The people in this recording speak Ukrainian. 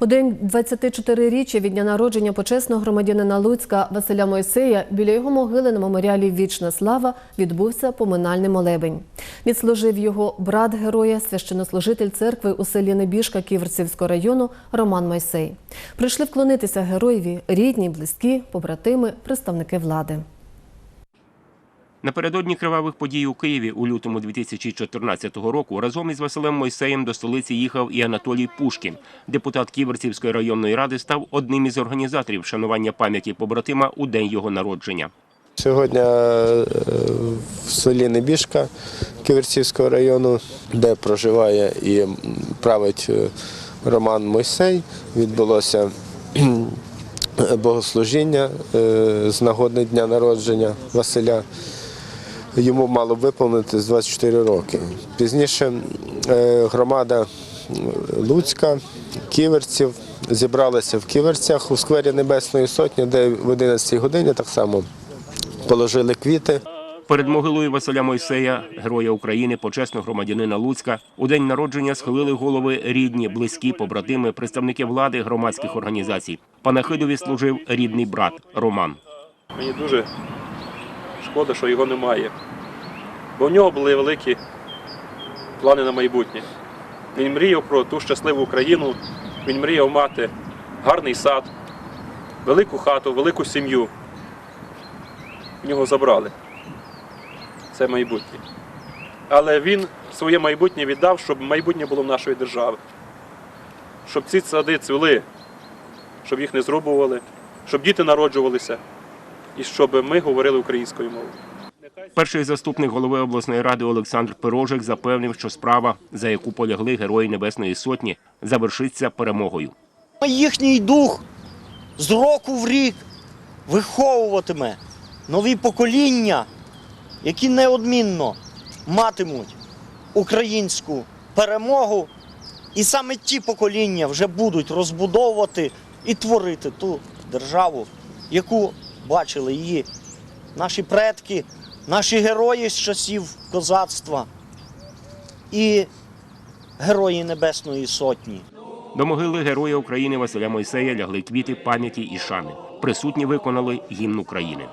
У день 24-річчя від дня народження почесного громадянина Луцька Василя Мойсея біля його могили на меморіалі Вічна слава відбувся поминальний молебень. Відслужив його брат героя, священнослужитель церкви у селі Небіжка Ківерцівського району Роман Мойсей. Прийшли вклонитися героєві рідні, близькі, побратими, представники влади. Напередодні кривавих подій у Києві у лютому 2014 року разом із Василем Мойсеєм до столиці їхав і Анатолій Пушкін. Депутат Ківерцівської районної ради став одним із організаторів вшанування пам'яті побратима у день його народження. Сьогодні е, в селі Небіжка Ківерцівського району, де проживає і править е, Роман Мойсей, відбулося богослужіння е, з нагоди дня народження Василя. Йому мало виповнити з 24 роки. Пізніше е, громада Луцька, Ківерців зібралася в Ківерцях у сквері Небесної Сотні, де в 11 годині так само положили квіти. Перед могилою Василя Мойсея, героя України, почесного громадянина Луцька, у день народження схилили голови рідні, близькі, побратими, представники влади, громадських організацій. Панахидові служив рідний брат Роман. Мені дуже шкода, що його немає. Бо в нього були великі плани на майбутнє. Він мріяв про ту щасливу Україну, він мріяв мати гарний сад, велику хату, велику сім'ю. В нього забрали. Це майбутнє. Але він своє майбутнє віддав, щоб майбутнє було в нашої держави. Щоб ці сади цвіли, щоб їх не зрубували, щоб діти народжувалися і щоб ми говорили українською мовою. Перший заступник голови обласної ради Олександр Пирожик запевнив, що справа, за яку полягли герої Небесної Сотні, завершиться перемогою. їхній дух з року в рік виховуватиме нові покоління, які неодмінно матимуть українську перемогу. І саме ті покоління вже будуть розбудовувати і творити ту державу, яку бачили її наші предки, наші герої з часів козацтва і герої Небесної Сотні. До могили Героя України Василя Мойсея лягли квіти пам'яті і шани. Присутні виконали гімн України.